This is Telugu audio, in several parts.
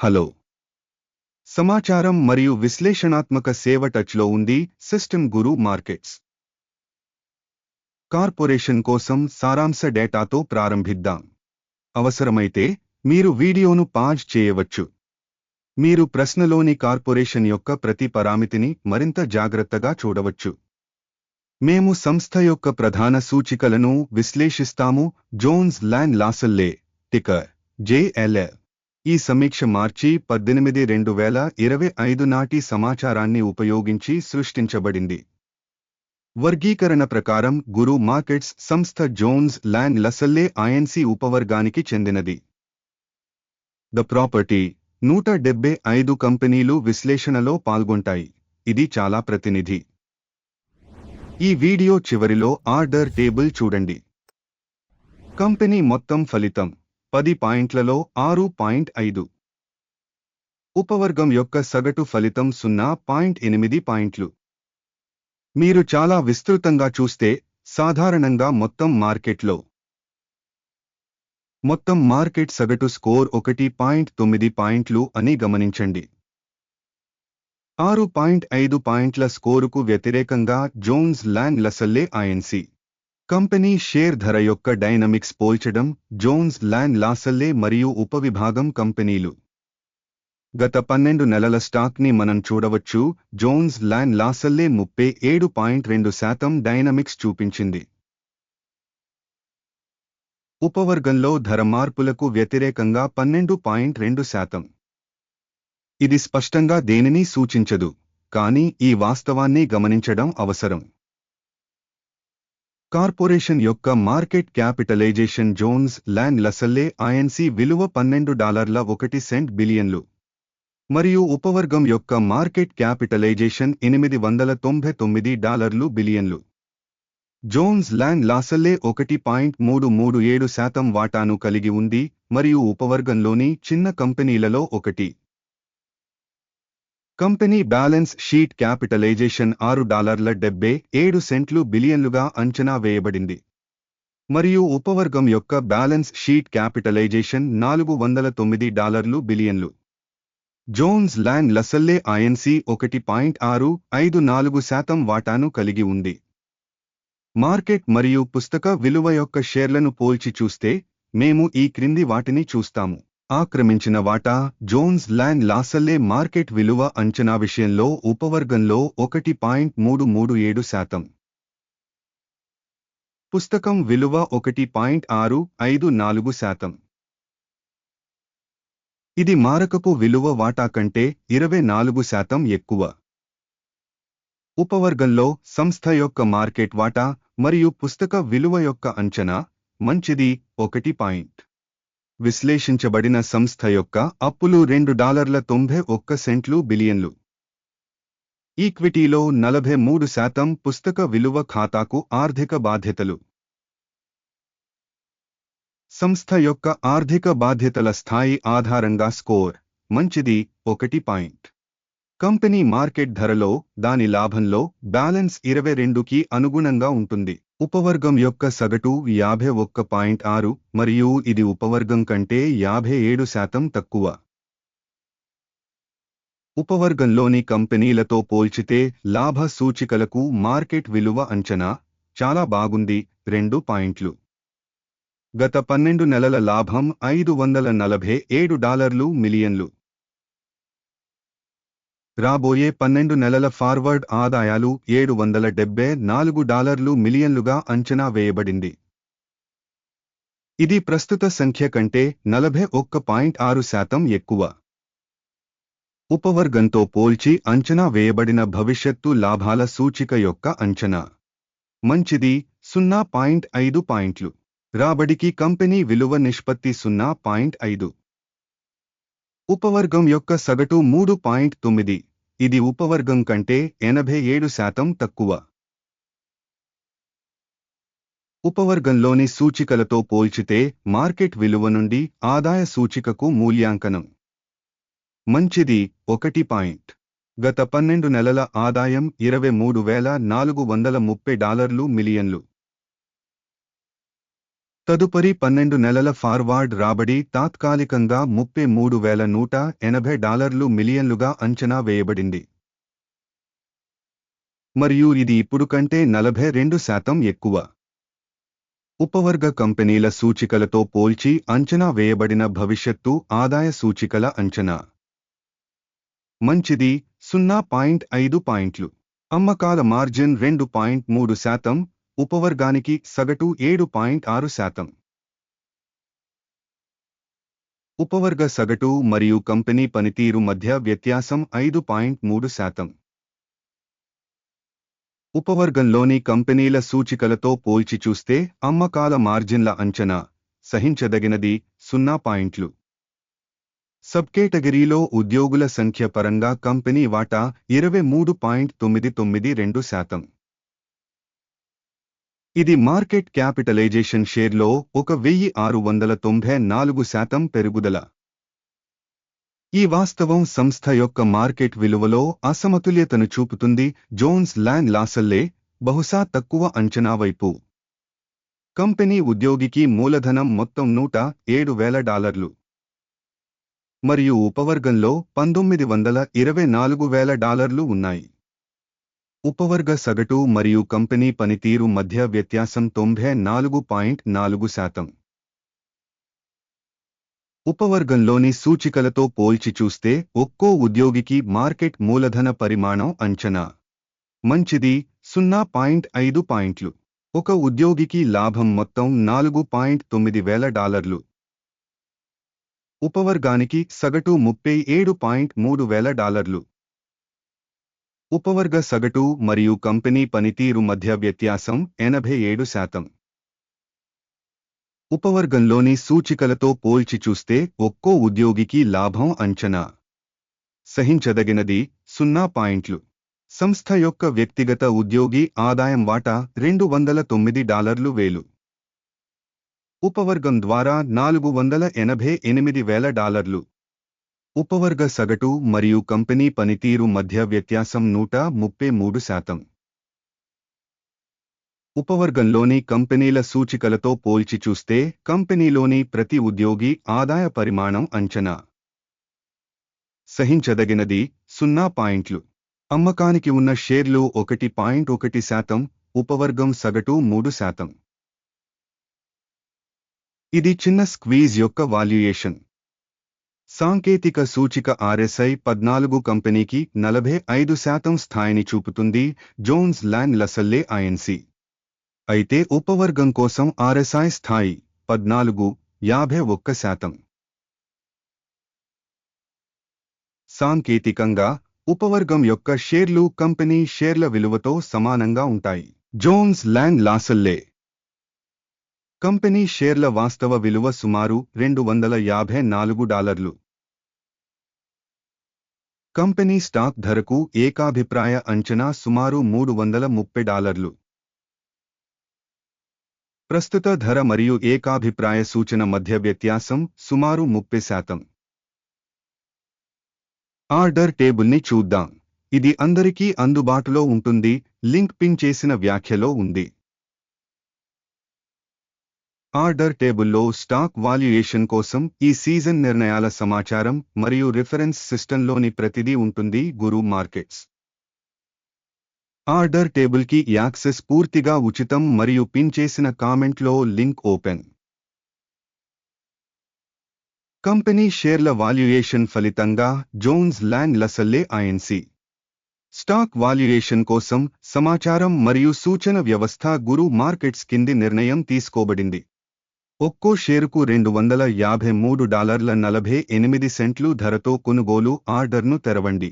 హలో. సమాచారం మరియు విశ్లేషణాత్మక సేవ టచ్లో ఉంది సిస్టమ్ గురు మార్కెట్స్. కార్పొరేషన్ కోసం సారాంశ డేటాతో ప్రారంభిద్దాం. అవసరమైతే మీరు వీడియోను పాజ్ చేయవచ్చు. మీరు ప్రశ్నలోని కార్పొరేషన్ యొక్క ప్రతి పరామితిని మరింత జాగ్రత్తగా చూడవచ్చు. మేము సంస్థ యొక్క ప్రధాన సూచికలను విశ్లేషిస్తాము. Jones Lang LaSalle ticker JLL. ఈ సమీక్ష మార్చి పద్దెనిమిది రెండు వేల ఇరవై ఐదు నాటి సమాచారాన్ని ఉపయోగించి సృష్టించబడింది. వర్గీకరణ ప్రకారం గురు మార్కెట్స్ సంస్థ జోన్స్ ల్యాండ్ లసల్లే ఐఎన్సీ ఉపవర్గానికి చెందినది. ద ప్రాపర్టీ నూట డెబ్బై ఐదు కంపెనీలు విశ్లేషణలో పాల్గొంటాయి. ఇది చాలా ప్రతినిధి. ఈ వీడియో చివరిలో ఆర్డర్ టేబుల్ చూడండి. కంపెనీ మొత్తం ఫలితం పది పాయింట్లలో ఆరు పాయింట్ ఐదు. ఉపవర్గం యొక్క సగటు ఫలితం సున్నా పాయింట్ ఎనిమిది పాయింట్లు. మీరు చాలా విస్తృతంగా చూస్తే సాధారణంగా మొత్తం మార్కెట్లో. మొత్తం మార్కెట్ సగటు స్కోర్ ఒకటి పాయింట్ తొమ్మిది పాయింట్లు అని గమనించండి. ఆరు పాయింట్ ఐదు పాయింట్ల స్కోరుకు వ్యతిరేకంగా Jones Lang LaSalle INC company share ధర యొక్క డైనమిక్స్ పోల్చడం జోన్స్ ల్యాండ్ లాసల్లే మరియు ఉపవిభాగం కంపెనీలు. గత పన్నెండు నెలల స్టాక్ని మనం చూడవచ్చు. జోన్స్ ల్యాండ్ లాసల్లే ముప్పై ఏడు పాయింట్ రెండు శాతం డైనమిక్స్ చూపించింది. ఉపవర్గంలో ధర మార్పులకు వ్యతిరేకంగా పన్నెండు పాయింట్ రెండు శాతం. ఇది స్పష్టంగా దేనిని సూచించదు కానీ ఈ వాస్తవాన్ని గమనించడం అవసరం. కార్పొరేషన్ యొక్క market capitalisation Jones Lang LaSalle INC విలువ పన్నెండు డాలర్ల ఒకటి సెంట్ బిలియన్లు. మరియు ఉపవర్గం యొక్క మార్కెట్ క్యాపిటలైజేషన్ ఎనిమిది వందల తొంభై తొమ్మిది డాలర్లు బిలియన్లు. జోన్స్ ల్యాండ్ లాసల్లే ఒకటి పాయింట్ మూడు మూడు ఏడు శాతం వాటాను కలిగి ఉంది మరియు ఉపవర్గంలోని చిన్న కంపెనీలలో ఒకటి. కంపెనీ బ్యాలెన్స్ షీట్ క్యాపిటలైజేషన్ ఆరు డాలర్ల డెబ్బై ఏడు సెంట్లు బిలియన్లుగా అంచనా వేయబడింది. మరియు ఉపవర్గం యొక్క బ్యాలెన్స్ షీట్ క్యాపిటలైజేషన్ నాలుగు వందల తొమ్మిది డాలర్లు బిలియన్లు. జోన్స్ ల్యాండ్ లసల్లే ఐఎన్సి ఒకటి పాయింట్ ఆరు ఐదు నాలుగు శాతం వాటాను కలిగి ఉంది. మార్కెట్ మరియు పుస్తక విలువ యొక్క షేర్లను పోల్చి చూస్తే మేము ఈ క్రింది వాటిని చూస్తాము. ఆక్రమించిన వాటా జోన్స్ ల్యాండ్ లాసల్లే మార్కెట్ విలువ అంచనా విషయంలో ఉపవర్గంలో ఒకటి పాయింట్ మూడు మూడు ఏడు శాతం. పుస్తకం విలువ ఒకటి పాయింట్ ఆరు ఐదు నాలుగు శాతం. ఇది మారకపు విలువ వాటా కంటే ఇరవై నాలుగు శాతం ఎక్కువ. ఉపవర్గంలో సంస్థ యొక్క మార్కెట్ వాటా మరియు పుస్తక విలువ యొక్క అంచనా మంచిది ఒకటి పాయింట్ విశ్లేషించబడిన సంస్థ యొక్క అప్పులు రెండు డాలర్ల తొంభై ఒక్క సెంట్లు బిలియన్లు. ఈక్విటీలో నలభై మూడు శాతం పుస్తక విలువ ఖాతాకు ఆర్థిక బాధ్యతలు. సంస్థ యొక్క ఆర్థిక బాధ్యతల స్థాయి ఆధారంగా స్కోర్ మంచిది ఒకటి పాయింట్ కంపెనీ మార్కెట్ ధరలో దాని లాభంలో బ్యాలెన్స్ ఇరవై రెండుకి అనుగుణంగా ఉంటుంది. ఉపవర్గం యొక్క సగటు యాభై ఒక్క పాయింట్ ఆరు మరియు ఇది ఉపవర్గం కంటే యాభై ఏడు శాతం తక్కువ. ఉపవర్గంలోని కంపెనీలతో పోల్చితే లాభ సూచికలకు మార్కెట్ విలువ అంచనా చాలా బాగుంది రెండు పాయింట్లు. గత పన్నెండు నెలల లాభం ఐదు వందల నలభై ఏడు డాలర్లు మిలియన్లు. రాబోయే పన్నెండు నెలల ఫార్వర్డ్ ఆదాయాలు ఏడు వందల డెబ్బై నాలుగు డాలర్లు మిలియన్లుగా అంచనా వేయబడింది. ఇది ప్రస్తుత సంఖ్య కంటే నలభై ఒక్క పాయింట్ ఆరు శాతం ఎక్కువ. ఉపవర్గంతో పోల్చి అంచనా వేయబడిన భవిష్యత్తు లాభాల సూచిక యొక్క అంచనా. మంచిది సున్నా పాయింట్ ఐదు పాయింట్లు. రాబడికి కంపెనీ విలువ నిష్పత్తి సున్నా పాయింట్ ఐదు. ఉపవర్గం యొక్క సగటు మూడు పాయింట్ తొమ్మిది. ఇది ఉపవర్గం కంటే ఎనభై ఏడు శాతం తక్కువ. ఉపవర్గంలోని సూచికలతో పోల్చితే మార్కెట్ విలువ నుండి ఆదాయ సూచికకు మూల్యాంకనం. మంచిది ఒకటి పాయింట్. గత పన్నెండు నెలల ఆదాయం ఇరవై మూడు వేల నాలుగు వందల ముప్పై డాలర్లు మిలియన్లు. తదుపరి పన్నెండు నెలల ఫార్వార్డ్ రాబడి తాత్కాలికంగా ముప్పై మూడు వేల నూట ఎనభై డాలర్లు మిలియన్లుగా అంచనా వేయబడింది. మరియు ఇది ఇప్పుడు కంటే నలభై రెండు శాతం ఎక్కువ. ఉపవర్గ కంపెనీల సూచికలతో పోల్చి అంచనా వేయబడిన భవిష్యత్తు ఆదాయ సూచికల అంచనా. మంచిది సున్నా పాయింట్ ఐదు పాయింట్లు. అమ్మకాల మార్జిన్ రెండు పాయింట్ మూడు శాతం ఉపవర్గానికి సగటు ఏడు పాయింట్ ఆరు శాతం. ఉపవర్గ సగటు మరియు కంపెనీ పనితీరు మధ్య వ్యత్యాసం ఐదు పాయింట్ మూడు శాతం. ఉపవర్గంలోని కంపెనీల సూచికలతో పోల్చి చూస్తే అమ్మకాల మార్జిన్ల అంచనా సహించదగినది సున్నా పాయింట్లు. సబ్ కేటగిరీలో ఉద్యోగుల సంఖ్య పరంగా కంపెనీ వాటా ఇరవై మూడు పాయింట్ తొమ్మిది తొమ్మిది రెండు శాతం. ఇది మార్కెట్ క్యాపిటలైజేషన్ షేర్లో ఒక వెయ్యి ఆరు వందల తొంభై నాలుగు శాతం పెరుగుదల. ఈ వాస్తవం సంస్థ యొక్క మార్కెట్ విలువలో అసమతుల్యతను చూపుతుంది. జోన్స్ ల్యాండ్ లాసల్లే బహుశా తక్కువ అంచనా వైపు. కంపెనీ ఉద్యోగికి మూలధనం మొత్తం నూట ఏడు వేల డాలర్లు. మరియు ఉపవర్గంలో పంతొమ్మిది వందల ఇరవై నాలుగు వేల డాలర్లు ఉన్నాయి. ఉపవర్గ సగటు మరియు కంపెనీ పనితీరు మధ్య వ్యత్యాసం తొంభై నాలుగు పాయింట్ నాలుగు శాతం. ఉపవర్గంలోని సూచికలతో పోల్చి చూస్తే ఒక్కో ఉద్యోగికి మార్కెట్ మూలధన పరిమాణం అంచనా. మంచిది సున్నా పాయింట్ ఐదు పాయింట్లు. ఒక ఉద్యోగికి లాభం మొత్తం నాలుగు పాయింట్ తొమ్మిది వేల డాలర్లు. ఉపవర్గానికి సగటు ముప్పై ఏడు పాయింట్ మూడు వేల డాలర్లు. ఉపవర్గ సగటు మరియు కంపెనీ పనితీరు మధ్య వ్యత్యాసం ఎనభై ఏడు శాతం. ఉపవర్గంలోని సూచికలతో పోల్చి చూస్తే ఒక్కో ఉద్యోగికి లాభం అంచనా. సహించదగినది సున్నా పాయింట్లు. సంస్థ యొక్క వ్యక్తిగత ఉద్యోగి ఆదాయం వాటా రెండు వందల తొమ్మిది డాలర్లు వేలు. ఉపవర్గం ద్వారా నాలుగు వందల ఎనభై ఎనిమిది వేల డాలర్లు. ఉపవర్గ సగటు మరియు కంపెనీ పనితీరు మధ్య వ్యత్యాసం నూట ముప్పై మూడు శాతం. ఉపవర్గంలోని కంపెనీల సూచికలతో పోల్చి చూస్తే కంపెనీలోని ప్రతి ఉద్యోగి ఆదాయ పరిమాణం అంచనా సహించదగినది సున్నా పాయింట్లు. అమ్మకానికి ఉన్న షేర్లు ఒకటి పాయింట్ ఒకటి శాతం ఉపవర్గం సగటు మూడు శాతం. ఇది చిన్న స్క్వీజ్ యొక్క వాల్యుయేషన్. సాంకేతిక సూచిక ఆర్ఎస్ఐ పద్నాలుగు కంపెనీకి నలభై ఐదు శాతం స్థాయిని చూపుతుంది జోన్స్ ల్యాన్ లసల్లే ఐఎన్సి అయితే ఉపవర్గం కోసం ఆర్ఎస్ఐ స్థాయి పద్నాలుగు యాభై ఒక్క శాతం. సాంకేతికంగా ఉపవర్గం యొక్క షేర్లు కంపెనీ షేర్ల విలువతో సమానంగా ఉంటాయి. జోన్స్ ల్యాండ్ లాసల్లే కంపెనీ షేర్ల వాస్తవ విలువ సుమారు రెండు వందల యాభై నాలుగు డాలర్లు. కంపెనీ స్టాక్ ధరకు ఏకాభిప్రాయ అంచనా సుమారు మూడు వందల ముప్పై డాలర్లు. ప్రస్తుత ధర మరియు ఏకాభిప్రాయ సూచన మధ్య వ్యత్యాసం సుమారు ముప్పై శాతం. ఆర్డర్ టేబుల్ని చూద్దాం. ఇది అందరికీ అందుబాటులో ఉంటుంది లింక్ పిన్ చేసిన వ్యాఖ్యలో ఉంది. ఆర్డర్ టేబుల్లో స్టాక్ వాల్యుయేషన్ కోసం ఈ సీజన్ నిర్ణయాల సమాచారం మరియు రిఫరెన్స్ సిస్టంలోని ప్రతిదీ ఉంటుంది గురు మార్కెట్స్. ఆర్డర్ టేబుల్కి యాక్సెస్ పూర్తిగా ఉచితం మరియు పిన్ చేసిన కామెంట్లో లింక్ ఓపెన్. కంపెనీ షేర్ల వాల్యుయేషన్ ఫలితంగా Jones Lang LaSalle INC stock valuation కోసం సమాచారం మరియు సూచన వ్యవస్థ గురు మార్కెట్స్ కింది నిర్ణయం తీసుకోబడింది. ఒక్కో షేరుకు రెండు వందల యాభై మూడు డాలర్ల నలభై ఎనిమిది సెంట్లు ధరతో కొనుగోలు ఆర్డర్ను తెరవండి.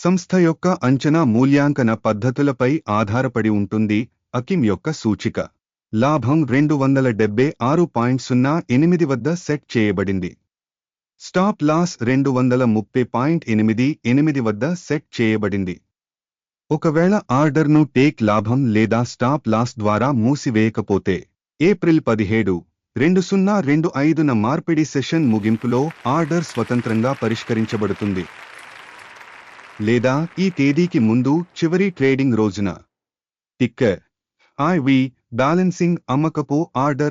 సంస్థ యొక్క అంచనా మూల్యాంకన పద్ధతులపై ఆధారపడి ఉంటుంది. అకిమ్ యొక్క సూచిక. లాభం రెండు వందల డెబ్బై ఆరు పాయింట్ సున్నా ఎనిమిది వద్ద సెట్ చేయబడింది. స్టాప్ లాస్ రెండు వందల ముప్పై పాయింట్ ఎనిమిది ఎనిమిది వద్ద సెట్ చేయబడింది. ఒకవేళ ఆర్డర్ను టేక్ లాభం లేదా స్టాప్ లాస్ ద్వారా మూసివేయకపోతే ఏప్రిల్ పదిహేడు రెండు సున్నా రెండు ఐదున మార్పిడి సెషన్ ముగింపులో ఆర్డర్ స్వతంత్రంగా పరిష్కరించబడుతుంది. లేదా ఈ తేదీకి ముందు చివరి ట్రేడింగ్ రోజున. టిక్కర్. ఐవి బ్యాలెన్సింగ్ అమ్మకపు ఆర్డర్